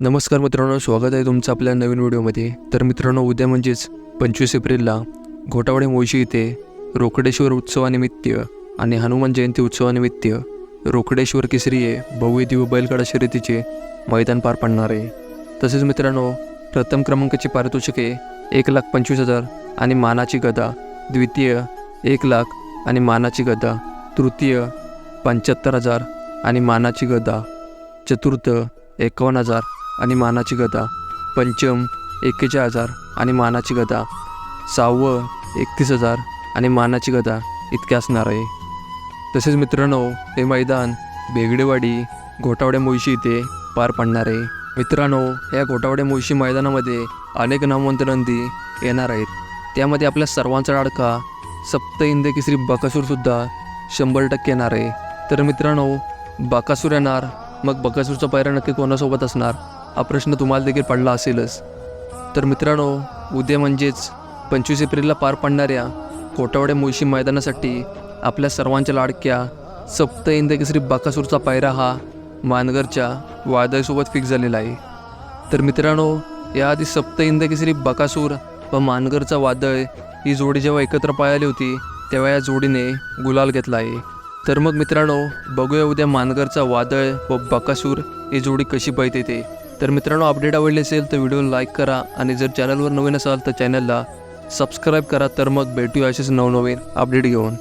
नमस्कार मित्रांनो स्वागत आहे तुमचं आपल्या नवीन व्हिडिओमध्ये. तर मित्रांनो उद्या म्हणजेच पंचवीस एप्रिलला घोटावडे मोशी इथे रोकडेश्वर उत्सवानिमित्त आणि हनुमान जयंती उत्सवानिमित्त रोकडेश्वर केसरीये भव्य दिव्य बैलगाडा शर्यतीचे मैदान पार पडणार आहे. तसेच मित्रांनो प्रथम क्रमांकाची पारितोषिके एक लाख पंचवीस हजार आणि मानाची गदा द्वितीय एक लाख आणि मानाची गदा तृतीय पंच्याहत्तर हजार आणि मानाची गदा चतुर्थ एकावन्न हजार आणि मानाची गदा पंचम एक्केचाळीस हजार आणि मानाची गदा सहावं एकतीस हजार आणि मानाची गदा इतके असणार आहे. तसेच मित्रांनो हे मैदान बेगडेवाडी घोटावड्या मुळशी इथे पार पडणार आहे. मित्रांनो या घोटावड्या मुळशी मैदानामध्ये अनेक नामवंत नंदी येणार आहेत. त्यामध्ये आपल्या सर्वांचा लाडका सप्त इंद केसरी बकासूरसुद्धा शंभर टक्के येणार आहे. तर मित्रांनो बाकासूर येणार मग बकासूरचा पायरा नक्की कोणासोबत असणार? हा प्रश्न तुम्हाला देखील पडला असेलच. तर मित्रांनो उद्या म्हणजेच पंचवीस एप्रिलला पार पडणाऱ्या कोटावडे मुळशी मैदानासाठी आपल्या सर्वांच्या लाडक्या सप्त इंदकेसरी बाकासूरचा पायरा हा मानगरच्या वादळसोबत फिक्स झालेला आहे. तर मित्रांनो याआधी सप्त इंदकेसरी बकासूर व मानगरचा वादळ ही जोडी जेव्हा एकत्र पाळली होती तेव्हा या जोडीने गुलाल घेतला आहे. तर मग मित्रांनो बघूया उद्या मानगरचा वादळ व बकासूर ही जोडी कशी पाहिजे ते तर मित्रांनो अपडेट आवडली असेल तर व्हिडिओ लाईक करा आणि जर चॅनलवर नवीन असाल तर चॅनलला सबस्क्राईब करा. तर मग भेटूया असेच नवनवीन अपडेट घेऊन.